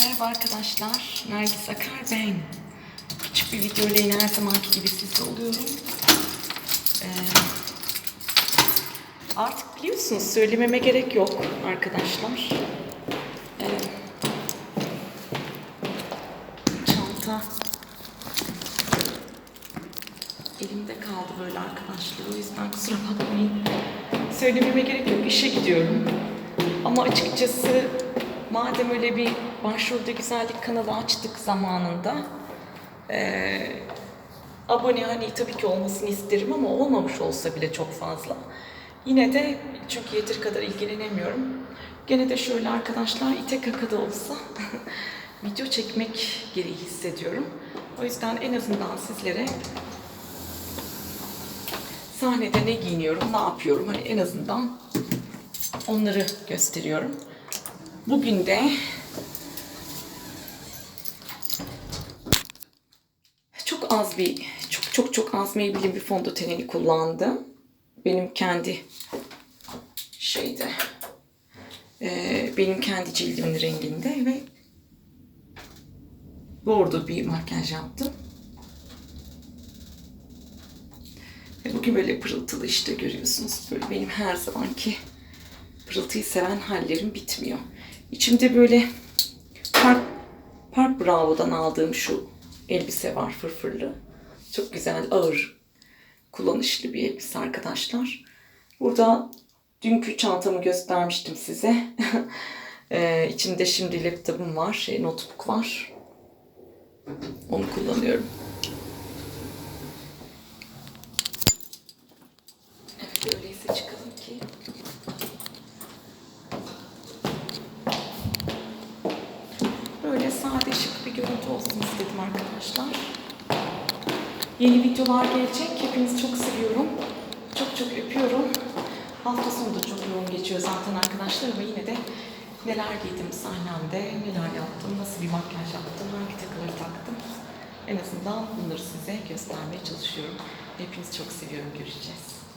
Merhaba arkadaşlar, Nergis Akar ben. Küçük bir video ile her zamanki gibi sizde oluyorum. Ee, artık biliyorsunuz söylememe gerek yok arkadaşlar. Ee, çanta elimde kaldı böyle arkadaşlar. O yüzden kusura bakmayın. Söylememe gerek yok. İşe gidiyorum. Ama açıkçası madem öyle bir başrolde güzellik kanalı açtık zamanında eee, abone hani tabii ki olmasını isterim ama olmamış olsa bile çok fazla. Yine de çünkü yeteri kadar ilgilenemiyorum. Gene de şöyle arkadaşlar ite kaka da olsa video çekmek gereği hissediyorum. O yüzden en azından sizlere sahnede ne giyiniyorum, ne yapıyorum hani en azından onları gösteriyorum. Bugün de az bir, çok çok çok az Maybelline bir fondötenini kullandım. Benim kendi şeyde, eee, benim kendi cildimin renginde ve bordo bir makyaj yaptım. Ve bugün böyle pırıltılı işte görüyorsunuz. Böyle benim her zamanki pırıltıyı seven hallerim bitmiyor. İçimde böyle Park, Park Bravo'dan aldığım şu elbise var fırfırlı. Çok güzel, ağır, kullanışlı bir elbise arkadaşlar. Burada dünkü çantamı göstermiştim size. ee, içinde şimdi laptopum var, şey, notebook var. Onu kullanıyorum. Evet, öyleyse çıkalım ki Böyle sade şık bir görüntü olsun istedim arkadaşlar. Yeni videolar gelecek. Hepinizi çok seviyorum. Çok çok öpüyorum. Hafta sonu da çok yoğun geçiyor zaten arkadaşlar ama yine de neler giydim sahnemde, neler yaptım, nasıl bir makyaj yaptım, hangi takıları taktım. En azından bunları size göstermeye çalışıyorum. Hepinizi çok seviyorum. Görüşeceğiz.